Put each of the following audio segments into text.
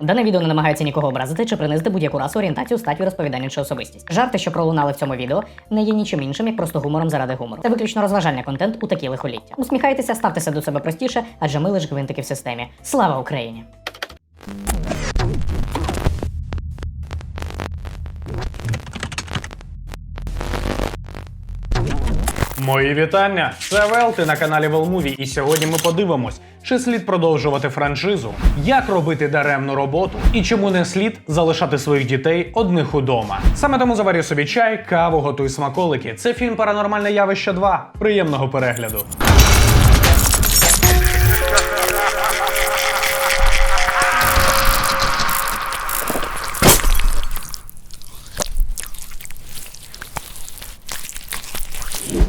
Дане відео не намагається нікого образити чи принизити будь-яку расу, орієнтацію, статтю розповідання чи особистість. Жарти, що пролунали в цьому відео, не є нічим іншим, як просто гумором заради гумору. Це виключно розважальний контент у такі лихоліття. Усміхайтеся, ставтеся до себе простіше, адже ми лише гвинтики в системі. Слава Україні! Мої вітання! Це Велти на каналі Велмуві, і сьогодні ми подивимось, чи слід продовжувати франшизу, як робити даремну роботу і чому не слід залишати своїх дітей одних удома. Саме тому заварю собі чай, каву, готуй смаколики. Це фільм Паранормальне явище 2. Приємного перегляду.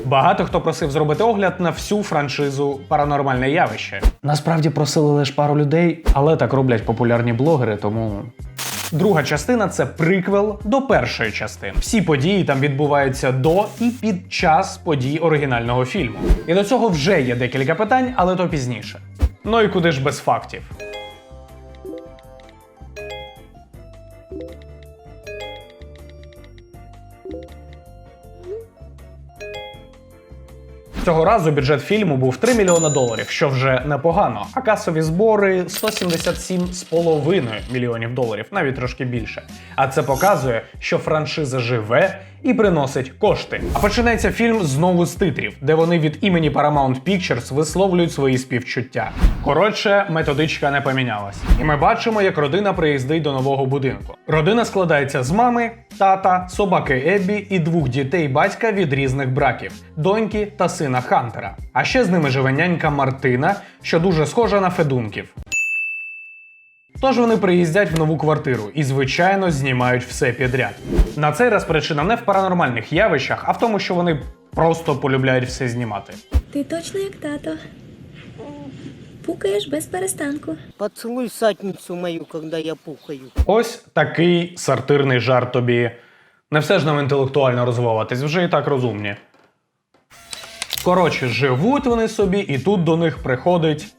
Багато хто просив зробити огляд на всю франшизу Паранормальне явище. Насправді просили лише пару людей, але так роблять популярні блогери, тому. Друга частина це приквел до першої частини. Всі події там відбуваються до і під час подій оригінального фільму. І до цього вже є декілька питань, але то пізніше. Ну і куди ж без фактів? Цього разу бюджет фільму був 3 мільйона доларів, що вже непогано. А касові збори 177,5 мільйонів доларів, навіть трошки більше. А це показує, що франшиза живе і приносить кошти. А починається фільм знову з титрів, де вони від імені Paramount Pictures висловлюють свої співчуття. Коротше, методичка не помінялась. І ми бачимо, як родина приїздить до нового будинку. Родина складається з мами, тата, собаки Еббі і двох дітей батька від різних браків доньки та сина Хантера. А ще з ними живе нянька Мартина, що дуже схожа на Федунків. Тож вони приїздять в нову квартиру і, звичайно, знімають все підряд. На цей раз причина не в паранормальних явищах, а в тому, що вони просто полюбляють все знімати. Ти точно як тато. Пукаєш без перестанку. Поцелуй садницу мою, когда я пухаю. Ось такий сартирний жарт тобі. Не все ж нам інтелектуально розвиватись, вже і так розумні. Коротше, живуть вони собі, і тут до них приходить.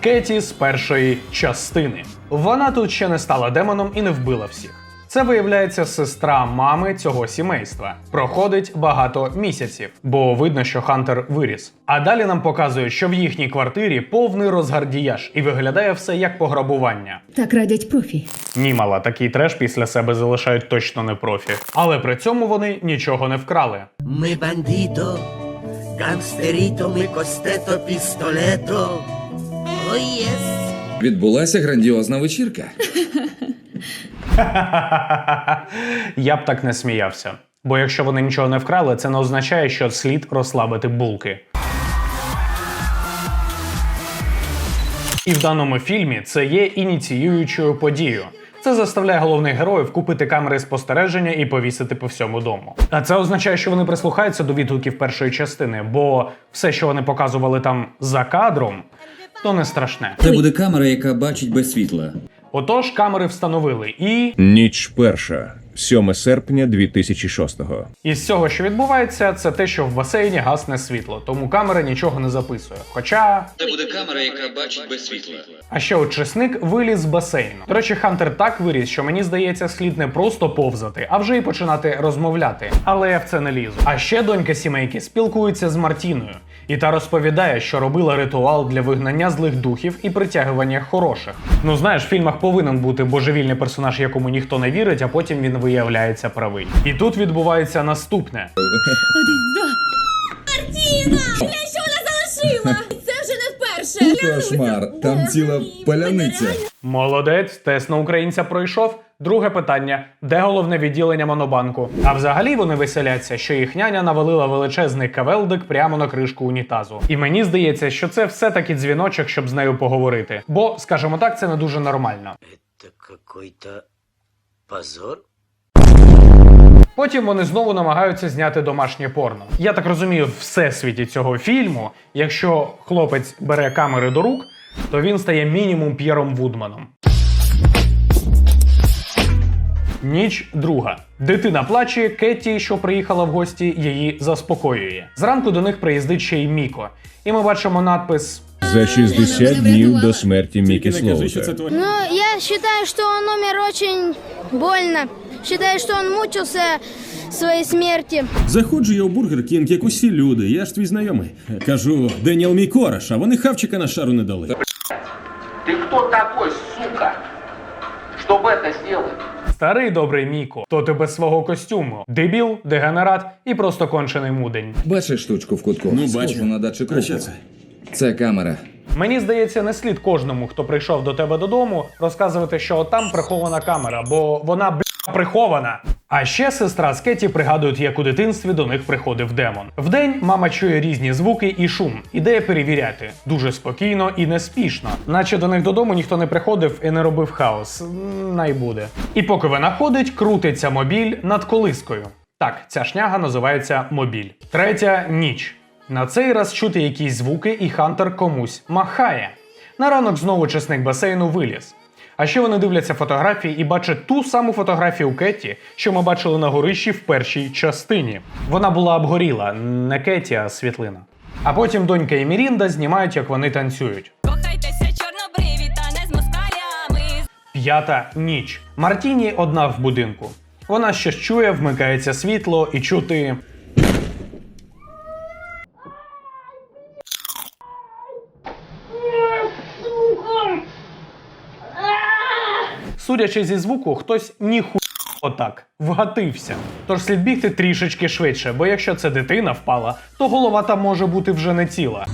Кеті з першої частини. Вона тут ще не стала демоном і не вбила всіх. Це виявляється сестра мами цього сімейства. Проходить багато місяців, бо видно, що Хантер виріс. А далі нам показують, що в їхній квартирі повний розгардіяж і виглядає все як пограбування. Так радять профі. Ні, мала, такий треш після себе залишають точно не профі. Але при цьому вони нічого не вкрали. Ми бандито, гангстеріто, ми костето, пістолето. О, єс! Відбулася грандіозна вечірка. Я б так не сміявся. Бо якщо вони нічого не вкрали, це не означає, що слід розслабити булки. І в даному фільмі це є ініціюючою подією. Це заставляє головних героїв купити камери спостереження і повісити по всьому дому. А це означає, що вони прислухаються до відгуків першої частини, бо все, що вони показували там за кадром, то не страшне. Це буде камера, яка бачить без світла. Отож, камери встановили і. Ніч перша, 7 серпня 2006-го. І з цього, що відбувається, це те, що в басейні гасне світло, тому камера нічого не записує. Хоча. Це буде камера, яка бачить без світла. А ще очисник виліз з басейну. До речі, Хантер так виріс, що мені здається, слід не просто повзати, а вже й починати розмовляти. Але я в це не лізу. А ще донька сімейки спілкується з Мартіною, і та розповідає, що робила ритуал для вигнання злих духів і притягування хороших. Ну знаєш, в фільмах повинен бути божевільний персонаж, якому ніхто не вірить, а потім він виявляється правий. І тут відбувається наступне. Один, два. Що вона залишила? Це вже не вперше. Кошмар, там ціла поляниця. Молодець, тест на українця пройшов. Друге питання: де головне відділення монобанку? А взагалі вони веселяться, що їх няня навалила величезний кавелдик прямо на кришку унітазу. І мені здається, що це все-таки дзвіночок, щоб з нею поговорити. Бо, скажімо так, це не дуже нормально. Це какой-то позор. Потім вони знову намагаються зняти домашнє порно. Я так розумію, в всесвіті цього фільму, якщо хлопець бере камери до рук, то він стає мінімум П'єром Вудманом. Ніч друга. Дитина плаче, Кетті, що приїхала в гості, її заспокоює. Зранку до них приїздить ще й Міко, і ми бачимо надпис За 60 днів до смерті Мікі Слоута. Ну, я считаю, что он умер очень больно. Считаю, что он мучился своей смерти. Заходжу я у Бургер Кінг, як усі люди, я ж твій знайомий. Кажу, Деніел мій кореш, а вони хавчика на шару не дали. Ты кто такой, сука, чтобы это сделать? Старий добрий Міко, то ти без свого костюму. Дебіл, дегенерат і просто кончений мудень. Бачиш штучку в кутку? Ну, бачу. на датчик що це? Це камера. Мені здається, не слід кожному, хто прийшов до тебе додому, розказувати, що там прихована камера, бо вона бля, прихована. А ще сестра з Кеті пригадують, як у дитинстві до них приходив демон. Вдень мама чує різні звуки і шум. Ідеє перевіряти дуже спокійно і неспішно, наче до них додому ніхто не приходив і не робив хаос. М, Най буде. І поки вона ходить, крутиться мобіль над колискою. Так, ця шняга називається мобіль. Третя ніч. На цей раз чути якісь звуки, і Хантер комусь махає. На ранок знову чесник басейну виліз. А ще вони дивляться фотографії і бачать ту саму фотографію Кетті, що ми бачили на горищі в першій частині. Вона була обгоріла, не Кетті, а світлина. А потім донька і Мірінда знімають, як вони танцюють. Кохайтеся чорнобриві та не з москалями. П'ята ніч. Мартіні одна в будинку. Вона щось чує, вмикається світло і чути. Судячи зі звуку, хтось ніху отак вгатився. Тож слід бігти трішечки швидше, бо якщо це дитина впала, то голова там може бути вже не ціла.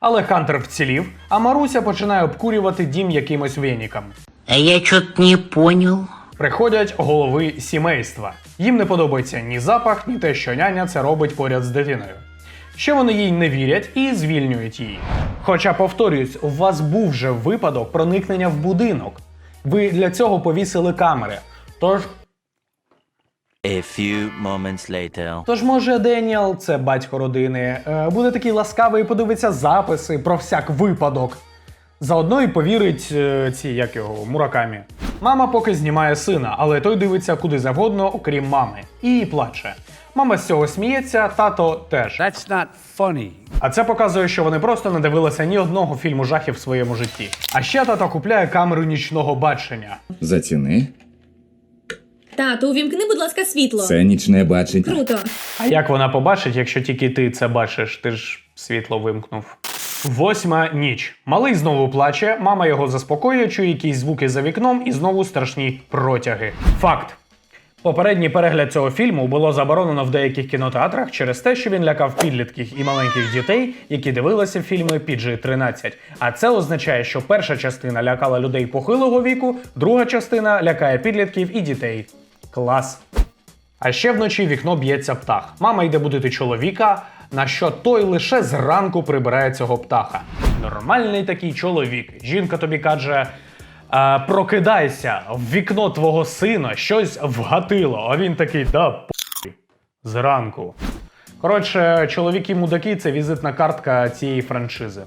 Але Хантер вцілів, а Маруся починає обкурювати дім якимось веніком. А я что-то не понял. Приходять голови сімейства. Їм не подобається ні запах, ні те, що няня це робить поряд з дитиною. Ще вони їй не вірять і звільнюють її. Хоча, повторюсь, у вас був вже випадок проникнення в будинок. Ви для цього повісили камери. Тож, A few moments later. тож може, Деніел, це батько родини, е, буде такий ласкавий і подивиться записи про всяк випадок. Заодно і повірить е, ці, як його, муракамі. Мама поки знімає сина, але той дивиться куди завгодно, окрім мами, і плаче. Мама з цього сміється, тато теж. That's not funny. А це показує, що вони просто не дивилися ні одного фільму жахів в своєму житті. А ще тато купляє камеру нічного бачення. Заціни. Тату, увімкни, будь ласка, світло. Це нічне бачення. Круто. А як вона побачить, якщо тільки ти це бачиш? Ти ж світло вимкнув. Восьма ніч. Малий знову плаче, мама його заспокоює, чує якісь звуки за вікном і знову страшні протяги. Факт. Попередній перегляд цього фільму було заборонено в деяких кінотеатрах через те, що він лякав підлітків і маленьких дітей, які дивилися фільми PG-13. А це означає, що перша частина лякала людей похилого віку, друга частина лякає підлітків і дітей. Клас. А ще вночі вікно б'ється птах. Мама йде будити чоловіка, на що той лише зранку прибирає цього птаха. Нормальний такий чоловік. Жінка тобі каже: «А, прокидайся, в вікно твого сина щось вгатило. А він такий, да похуй, зранку. Коротше, чоловіки-мудаки це візитна картка цієї франшизи.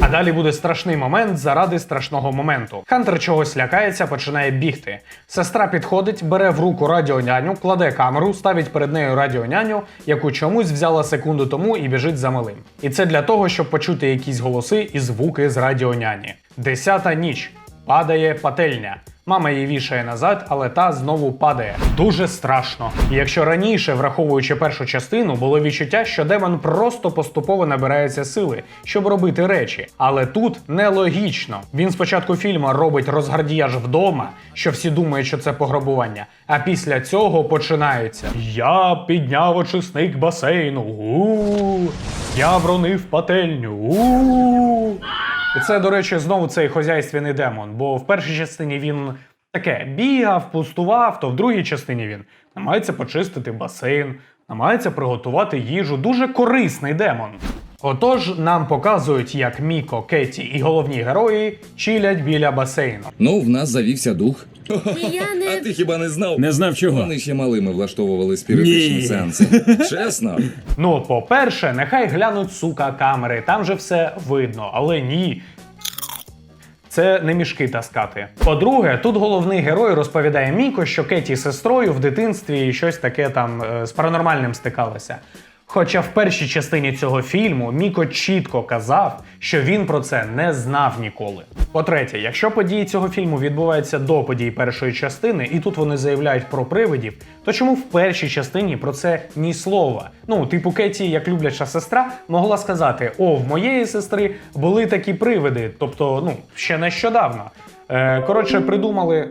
А далі буде страшний момент заради страшного моменту. Хантер чогось лякається, починає бігти. Сестра підходить, бере в руку радіоняню, кладе камеру, ставить перед нею радіоняню, яку чомусь взяла секунду тому і біжить за малим. І це для того, щоб почути якісь голоси і звуки з радіоняні. Десята ніч. Падає пательня. Мама її вішає назад, але та знову падає. Дуже страшно. Якщо раніше, враховуючи першу частину, було відчуття, що демон просто поступово набирається сили, щоб робити речі. Але тут нелогічно. Він спочатку фільму робить розгардіяж вдома, що всі думають, що це пограбування. А після цього починається: Я підняв очисник басейну. У-у-у. Я вронив пательню. У-у-у. І це, до речі, знову цей хозяйственний демон, бо в першій частині він таке бігав, пустував, то в другій частині він намагається почистити басейн, намагається приготувати їжу. Дуже корисний демон. Отож, нам показують, як Міко, Кеті і головні герої чилять біля басейну. Ну, в нас завівся дух. Я А ти хіба не знав? Не знав чого. Вони ще малими влаштовували спіритичні Ні. сеанси. Чесно. Ну, по-перше, нехай глянуть сука камери, там же все видно, але ні. Це не мішки таскати. По-друге, тут головний герой розповідає Міко, що Кеті з сестрою в дитинстві щось таке там е, з паранормальним стикалося. Хоча в першій частині цього фільму Міко чітко казав, що він про це не знав ніколи. По-третє, якщо події цього фільму відбуваються до подій першої частини, і тут вони заявляють про привидів, то чому в першій частині про це ні слова? Ну, типу Кеті, як любляча сестра, могла сказати: О, в моєї сестри були такі привиди, тобто, ну, ще нещодавно. Е, коротше, придумали.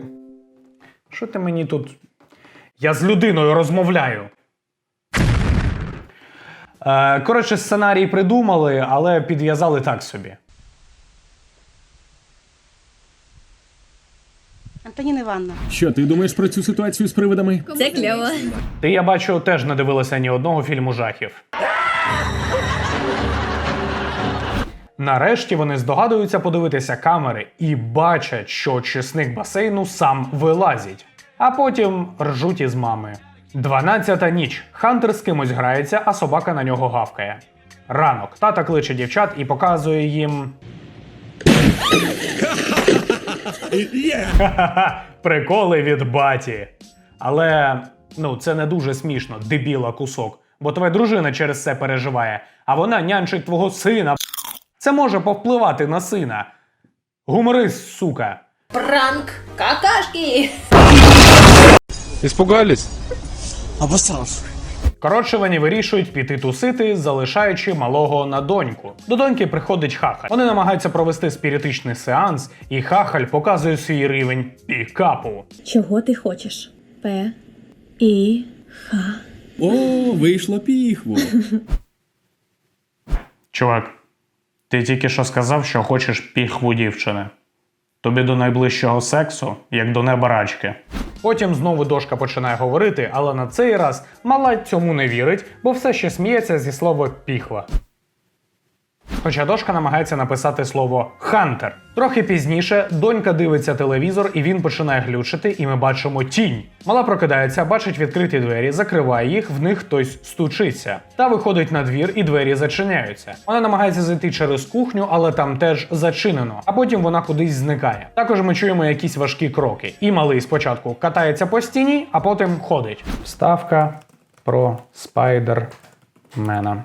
Що ти мені тут? Я з людиною розмовляю. Е, коротше, сценарій придумали, але підв'язали так собі. Антоніна Івановна. Що ти думаєш про цю ситуацію з привидами? Це кльово. Ти, я бачу, теж не дивилася ні одного фільму жахів. Нарешті вони здогадуються подивитися камери і бачать, що очисник басейну сам вилазить, а потім ржуть із мами. Дванадцята ніч. Хантер з кимось грається, а собака на нього гавкає. Ранок. Тата кличе дівчат і показує їм. Приколи від баті. Але ну це не дуже смішно, дебіла кусок. Бо твоя дружина через це переживає, а вона нянчить твого сина. Це може повпливати на сина. Гуморист, сука. Пранк какашки. Испугались? Коротше, вони вирішують піти тусити, залишаючи малого на доньку. До доньки приходить хахаль. Вони намагаються провести спіритичний сеанс, і хахаль показує свій рівень пікапу. Чого ти хочеш? П. І. Х. О, вийшло піхво. Чувак, ти тільки що сказав, що хочеш піхву дівчини. Тобі до найближчого сексу, як до неба рачки. Потім знову дошка починає говорити, але на цей раз мала цьому не вірить, бо все ще сміється зі слова піхва. Хоча дошка намагається написати слово Хантер. Трохи пізніше донька дивиться телевізор, і він починає глючити, і ми бачимо тінь. Мала прокидається, бачить відкриті двері, закриває їх, в них хтось стучиться. Та виходить на двір, і двері зачиняються. Вона намагається зайти через кухню, але там теж зачинено. А потім вона кудись зникає. Також ми чуємо якісь важкі кроки. І малий спочатку катається по стіні, а потім ходить. Вставка про спайдермена.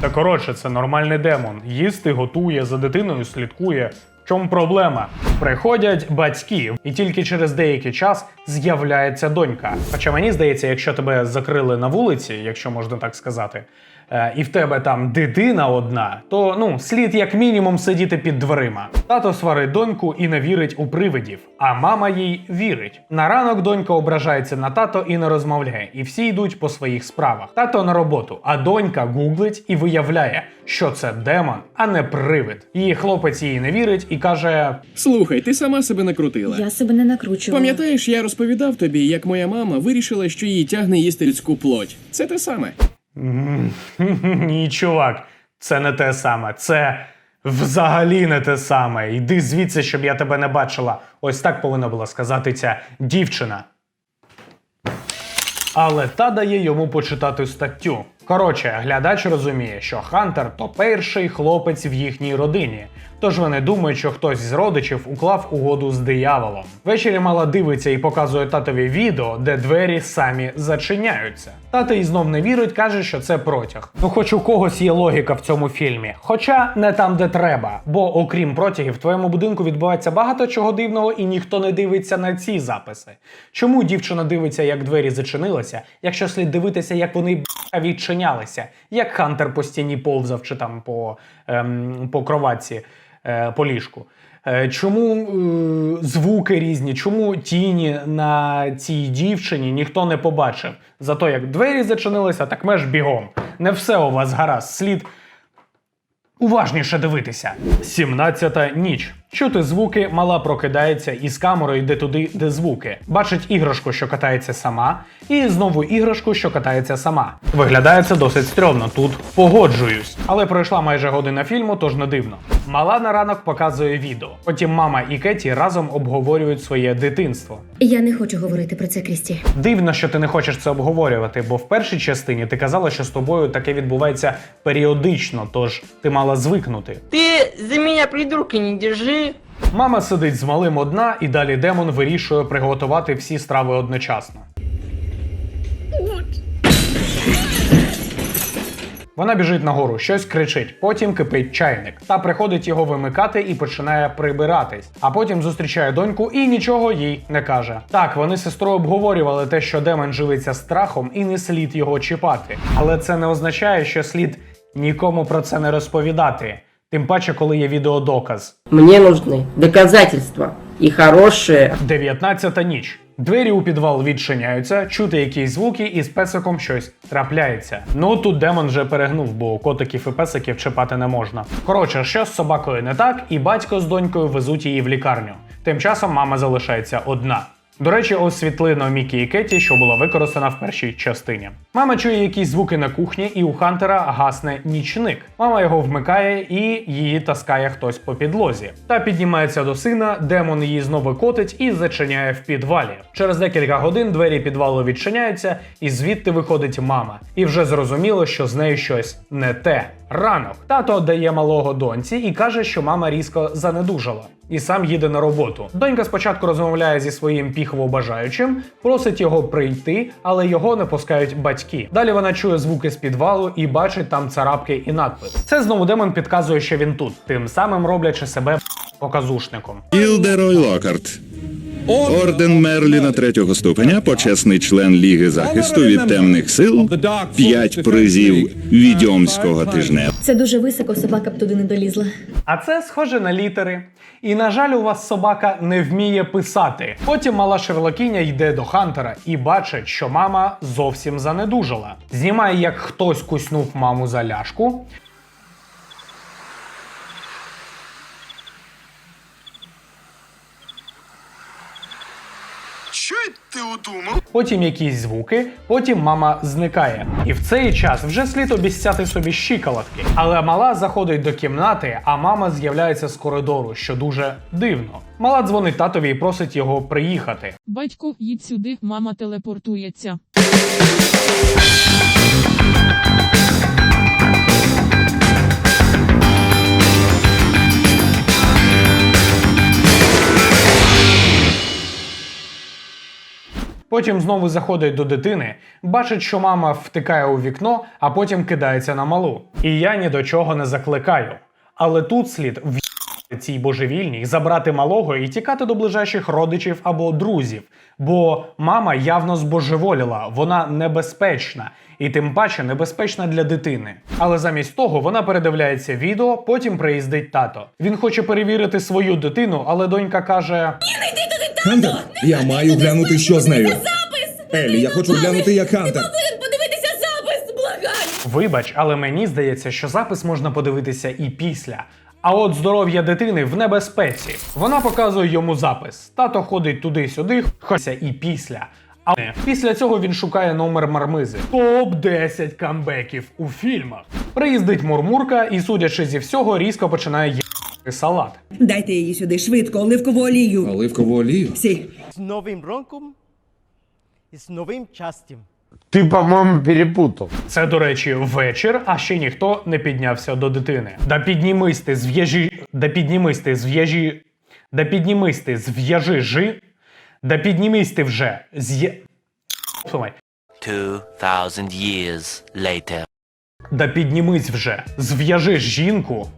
Та коротше, це нормальний демон. Їсти готує, за дитиною слідкує. В чому проблема? Приходять батьки, і тільки через деякий час з'являється донька. Хоча мені здається, якщо тебе закрили на вулиці, якщо можна так сказати, і в тебе там дитина одна, то ну слід як мінімум сидіти під дверима. Тато сварить доньку і не вірить у привидів, а мама їй вірить. На ранок донька ображається на тато і не розмовляє, і всі йдуть по своїх справах. Тато на роботу, а донька гуглить і виявляє, що це демон, а не привид. Її хлопець їй не вірить і каже: Слухай, ти сама себе накрутила. Я себе не накручувала. Пам'ятаєш, я розповідав тобі, як моя мама вирішила, що її тягне їсти людську плоть. Це те саме. Ні, чувак, це не те саме. Це взагалі не те саме. Йди звідси, щоб я тебе не бачила. Ось так повинна була сказати ця дівчина. Але та дає йому почитати статтю. Коротше, глядач розуміє, що Хантер то перший хлопець в їхній родині. Тож вони думають, що хтось з родичів уклав угоду з дияволом. Ввечері мала дивиться і показує татові відео, де двері самі зачиняються. Тато й знов не вірить, каже, що це протяг. Ну, хоч у когось є логіка в цьому фільмі. Хоча не там, де треба. Бо, окрім протягів, в твоєму будинку відбувається багато чого дивного, і ніхто не дивиться на ці записи. Чому дівчина дивиться, як двері зачинилися, якщо слід дивитися, як вони б***ь, відчинялися, як Хантер по стіні повзав чи там по, ем, по кроватці, е, по ліжку. Е, Чому е, звуки різні, чому тіні на цій дівчині ніхто не побачив? Зато як двері зачинилися, так меж бігом. Не все у вас гаразд. Слід уважніше дивитися. 17-та ніч. Чути звуки, мала прокидається і з камерою йде туди, де звуки. Бачить іграшку, що катається сама, і знову іграшку, що катається сама. Виглядає це досить стрьомно. Тут погоджуюсь. Але пройшла майже година фільму, тож не дивно. Мала на ранок показує відео. Потім мама і Кеті разом обговорюють своє дитинство. Я не хочу говорити про це, Крісті. Дивно, що ти не хочеш це обговорювати, бо в першій частині ти казала, що з тобою таке відбувається періодично, тож ти мала звикнути. Ти за мене придурки не держи. Мама сидить з малим одна, і далі демон вирішує приготувати всі страви одночасно. Вона біжить нагору, щось кричить, потім кипить чайник. Та приходить його вимикати і починає прибиратись. А потім зустрічає доньку і нічого їй не каже. Так, вони з сестрою обговорювали те, що демон живиться страхом і не слід його чіпати. Але це не означає, що слід нікому про це не розповідати. Тим паче, коли є відеодоказ. Мне нужны доказательства и хорошие 19 ніч. Двері у підвал відчиняються, чути якісь звуки, і з песиком щось трапляється. Ну тут демон вже перегнув, бо котиків і песиків чіпати не можна. Коротше, що з собакою не так, і батько з донькою везуть її в лікарню. Тим часом мама залишається одна. До речі, ось світлина Мікі і Кеті, що була використана в першій частині. Мама чує якісь звуки на кухні, і у Хантера гасне нічник. Мама його вмикає і її таскає хтось по підлозі. Та піднімається до сина, демон її знову котить і зачиняє в підвалі. Через декілька годин двері підвалу відчиняються, і звідти виходить мама. І вже зрозуміло, що з нею щось не те. Ранок тато дає малого доньці і каже, що мама різко занедужала. І сам їде на роботу. Донька спочатку розмовляє зі своїм піхово-бажаючим, просить його прийти, але його не пускають батьки. Далі вона чує звуки з підвалу і бачить там царапки і надпис. Це знову демон підказує, що він тут, тим самим роблячи себе показушником. Ілдерой Локарт. Орден Мерліна третього ступеня, почесний член Ліги захисту від темних сил, п'ять призів відьомського тижня. Це дуже високо, собака б туди не долізла. А це схоже на літери. І на жаль, у вас собака не вміє писати. Потім мала Шерлокиня йде до Хантера і бачить, що мама зовсім занедужала. Знімає, як хтось куснув маму за ляшку. Що ти удумав? Потім якісь звуки, потім мама зникає. І в цей час вже слід обіцяти собі щиколотки. Але мала заходить до кімнати, а мама з'являється з коридору, що дуже дивно. Мала дзвонить татові і просить його приїхати. Батько, їдь сюди, мама телепортується. Потім знову заходить до дитини, бачить, що мама втикає у вікно, а потім кидається на малу. І я ні до чого не закликаю. Але тут слід в цій божевільній забрати малого і тікати до ближайших родичів або друзів. Бо мама явно збожеволіла, вона небезпечна, і тим паче небезпечна для дитини. Але замість того вона передивляється відео, потім приїздить тато. Він хоче перевірити свою дитину, але донька каже: Хантер, я маю глянути, що з нею. Елі, я хочу глянути, як Хантер. Подивитися запис, благаю! Вибач, але мені здається, що запис можна подивитися і після. А от здоров'я дитини в небезпеці. Вона показує йому запис. Тато ходить туди-сюди, хочеться і після. Але після цього він шукає номер мармизи. Топ 10 камбеків у фільмах. Приїздить Мурмурка і, судячи зі всього, різко починає їсти салат. Дайте її сюди швидко, оливкову олію. Оливкову олію? Сі. З новим роком і з новим щастям. Ти, по-моєму, перепутав. Це, до речі, вечір, а ще ніхто не піднявся до дитини. Да піднімись ти з в'яжі. Да піднімись ти з в'яжі. Да піднімись ти з в'яжи жи. Да піднімись ти вже з є... Слухай. 2000 years later. Да піднімись вже, зв'яжи жінку.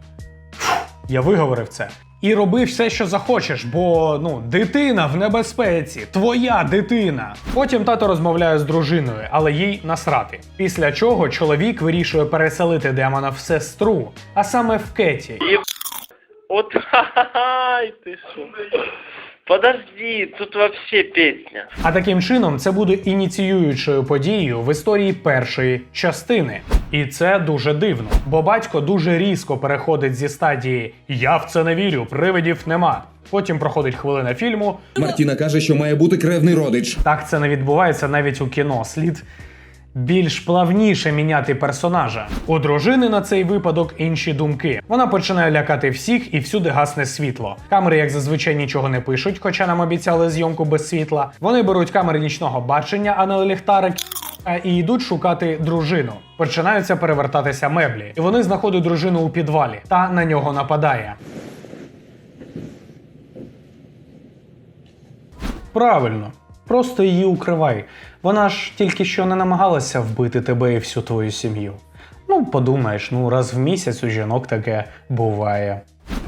Я виговорив це. І роби все, що захочеш, бо ну, дитина в небезпеці, твоя дитина. Потім тато розмовляє з дружиною, але їй насрати. Після чого чоловік вирішує переселити демона в сестру, а саме в Кеті. Вот, ай ты шо. Подожди, тут вообще песня. А таким чином це буде ініціюючою подією в історії першої частини. І це дуже дивно, бо батько дуже різко переходить зі стадії Я в це не вірю, привидів нема. Потім проходить хвилина фільму. Мартіна каже, що має бути кревний родич. Так це не відбувається навіть у кіно. Слід більш плавніше міняти персонажа. У дружини на цей випадок інші думки. Вона починає лякати всіх і всюди гасне світло. Камери, як зазвичай, нічого не пишуть, хоча нам обіцяли зйомку без світла. Вони беруть камери нічного бачення, а не ліхтарик. І йдуть шукати дружину. Починаються перевертатися меблі, і вони знаходять дружину у підвалі та на нього нападає. Правильно, просто її укривай. Вона ж тільки що не намагалася вбити тебе і всю твою сім'ю. Ну, подумаєш, ну раз в місяць у жінок таке буває.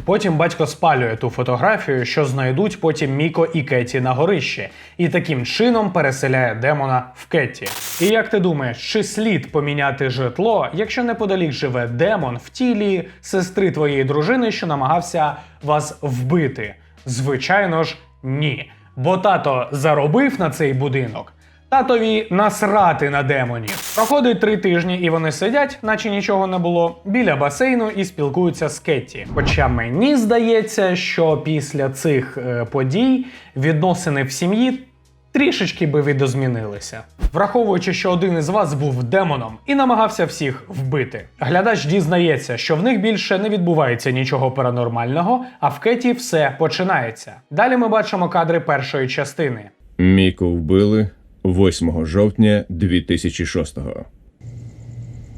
Потім батько спалює ту фотографію, що знайдуть потім Міко і Кеті на горищі, і таким чином переселяє демона в Кеті. І як ти думаєш, чи слід поміняти житло, якщо неподалік живе демон в тілі сестри твоєї дружини, що намагався вас вбити? Звичайно ж, ні. Бо тато заробив на цей будинок. Татові насрати на демонів. Проходить три тижні, і вони сидять, наче нічого не було, біля басейну і спілкуються з Кетті. Хоча мені здається, що після цих е, подій відносини в сім'ї трішечки би видозмінилися. Враховуючи, що один із вас був демоном і намагався всіх вбити. Глядач дізнається, що в них більше не відбувається нічого паранормального, а в Кеті все починається. Далі ми бачимо кадри першої частини. Міку вбили 8 жовтня 2006.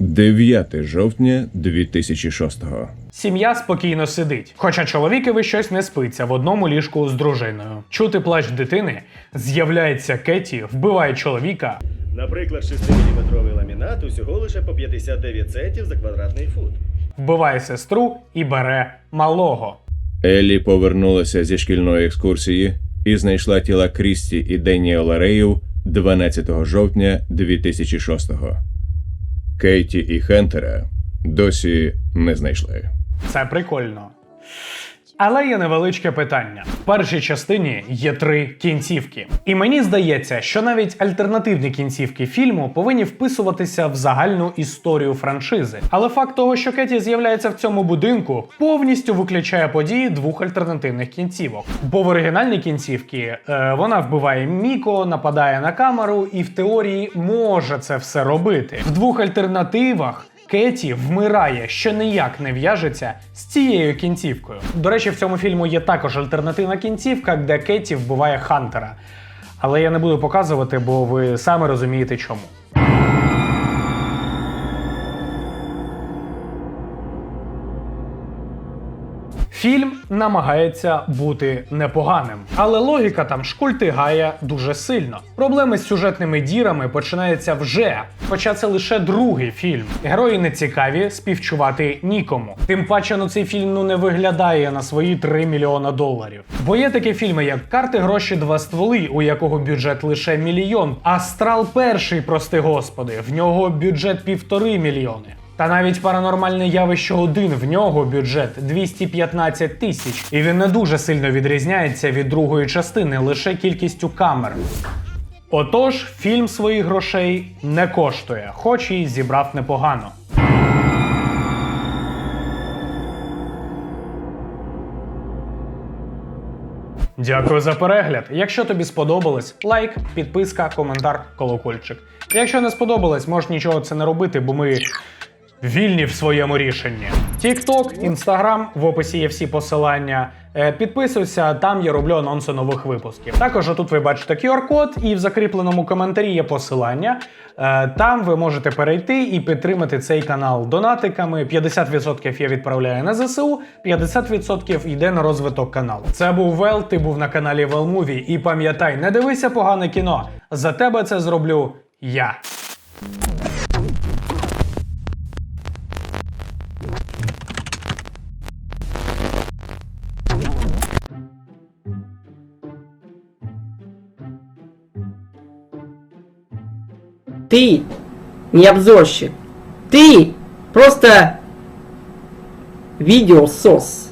9 жовтня 2006. Сім'я спокійно сидить, хоча чоловікові щось не спиться в одному ліжку з дружиною. Чути плач дитини, з'являється Кеті, вбиває чоловіка. Наприклад, 6-мм ламінат усього лише по 59 центів за квадратний фут. вбиває сестру і бере малого. Еллі повернулася зі шкільної екскурсії і знайшла тіла Крісті і Деніела Реїв 12 жовтня 2006. Кейті і Хентера досі не знайшли. Це прикольно. Але є невеличке питання. В першій частині є три кінцівки. І мені здається, що навіть альтернативні кінцівки фільму повинні вписуватися в загальну історію франшизи. Але факт того, що Кеті з'являється в цьому будинку, повністю виключає події двох альтернативних кінцівок. Бо в оригінальній кінцівці е, вона вбиває Міко, нападає на камеру і в теорії може це все робити. В двох альтернативах. Кеті вмирає, що ніяк не в'яжеться з цією кінцівкою. До речі, в цьому фільму є також альтернативна кінцівка, де Кеті вбиває Хантера. Але я не буду показувати, бо ви саме розумієте чому. Фільм намагається бути непоганим, але логіка там шкультигає дуже сильно. Проблеми з сюжетними дірами починаються вже, хоча це лише другий фільм. Герої не цікаві, співчувати нікому. Тим паче, ну цей фільм ну не виглядає на свої 3 мільйона доларів. Бо є такі фільми, як карти гроші два стволи, у якого бюджет лише мільйон. Астрал перший, прости господи, в нього бюджет півтори мільйони. Та навіть паранормальне явище 1 в нього бюджет 215 тисяч, і він не дуже сильно відрізняється від другої частини лише кількістю камер. Отож, фільм своїх грошей не коштує, хоч і зібрав непогано. Дякую за перегляд. Якщо тобі сподобалось, лайк, підписка, коментар, колокольчик. Якщо не сподобалось, можеш нічого це не робити, бо ми вільні в своєму рішенні. TikTok, Instagram, в описі є всі посилання. Е, Підписуйся, там я роблю анонси нових випусків. Також тут ви бачите QR-код, і в закріпленому коментарі є посилання. Е, Там ви можете перейти і підтримати цей канал донатиками. 50% я відправляю на ЗСУ, 50% йде на розвиток каналу. Це був Вел, ти був на каналі Велмуві. І пам'ятай, не дивися погане кіно. За тебе це зроблю я. Ты не обзорщик. Ты просто видеосос.